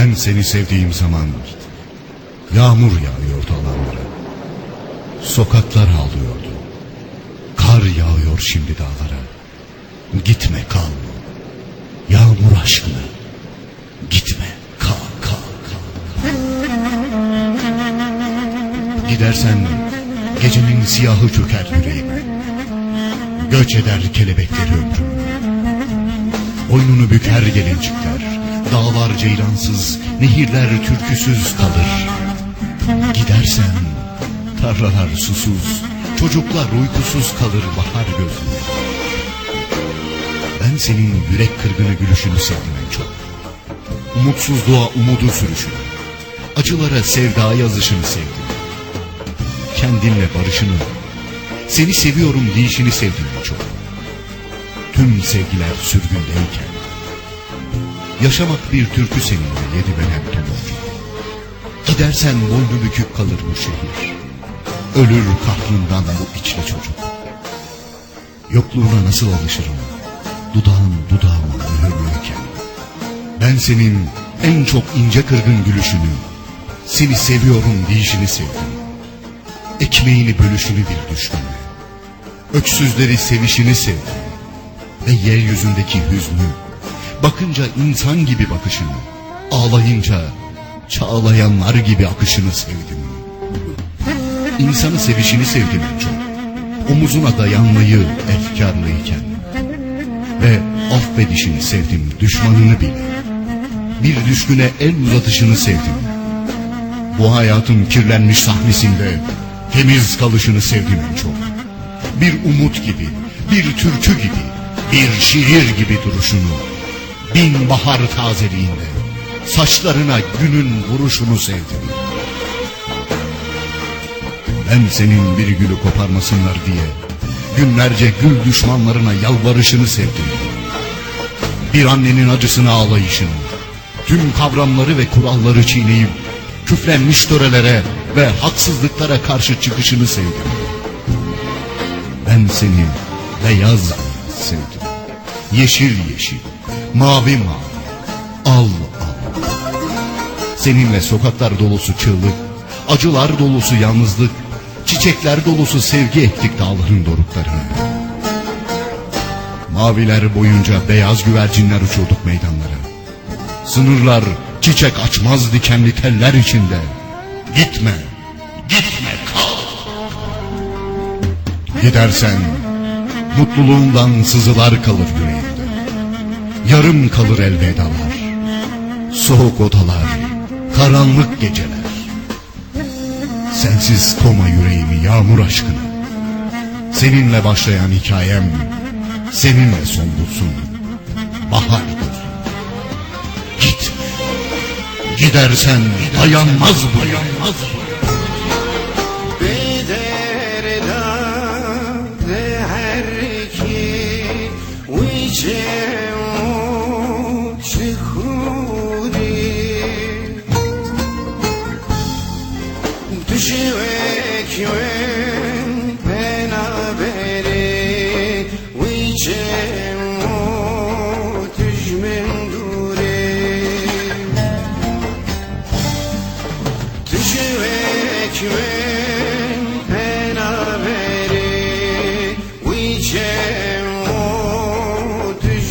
Ben seni sevdiğim zaman yağmur yağıyordu alanlara. Sokaklar ağlıyordu. Kar yağıyor şimdi dağlara. Gitme kal. Yağmur aşkına. Gitme kal kal kal. Gidersen gecenin siyahı çöker yüreğime. Göç eder kelebekleri ömrüm. Boynunu büker gelincikler. Dağlar ceylansız, nehirler türküsüz kalır. Gidersen tarlalar susuz, çocuklar uykusuz kalır bahar gözlü. Ben senin yürek kırgını gülüşünü sevdim en çok. Umutsuzluğa umudu sürüşünü. Acılara sevda yazışını sevdim. Kendinle barışını, seni seviyorum deyişini sevdim en çok. Tüm sevgiler sürgündeyken. Yaşamak bir türkü seninle yedi belen tomurcuk. Gidersen boynu bükük kalır bu şehir. Ölür kahrından bu içli çocuk. Yokluğuna nasıl alışırım? Dudağın dudağıma mühürlüyken. Ben senin en çok ince kırgın gülüşünü, seni seviyorum deyişini sevdim. Ekmeğini bölüşünü bir düştüm. Öksüzleri sevişini sevdim. Ve yeryüzündeki hüznü, bakınca insan gibi bakışını, ağlayınca çağlayanlar gibi akışını sevdim. İnsanı sevişini sevdim en çok. Omuzuna dayanmayı efkarlıyken. Ve affedişini sevdim düşmanını bile. Bir düşküne el uzatışını sevdim. Bu hayatın kirlenmiş sahnesinde temiz kalışını sevdim en çok. Bir umut gibi, bir türkü gibi, bir şiir gibi duruşunu. Bin bahar tazeliğinde saçlarına günün vuruşunu sevdim. Ben senin bir gülü koparmasınlar diye günlerce gül düşmanlarına yalvarışını sevdim. Bir annenin acısını ağlayışını, tüm kavramları ve kuralları çiğneyip küflenmiş törelere ve haksızlıklara karşı çıkışını sevdim. Ben seni beyaz sevdim. Yeşil yeşil, mavi mavi, al al. Seninle sokaklar dolusu çığlık, acılar dolusu yalnızlık, çiçekler dolusu sevgi ektik dağların doruklarına. Maviler boyunca beyaz güvercinler uçurduk meydanlara. Sınırlar çiçek açmaz dikenli teller içinde. Gitme, gitme kal. Gidersen mutluluğundan sızılar kalır yüreğimde. Yarım kalır elvedalar. Soğuk odalar, karanlık geceler. Sensiz koma yüreğimi yağmur aşkına. Seninle başlayan hikayem seninle son bulsun. Bahar gözüm. Gitme. Gidersen dayanmaz bu. Dayanmaz bu. żyłek jąłem penabery Wiczem otyż mendury Ty żyłek jąłem penabery Wiczem otyż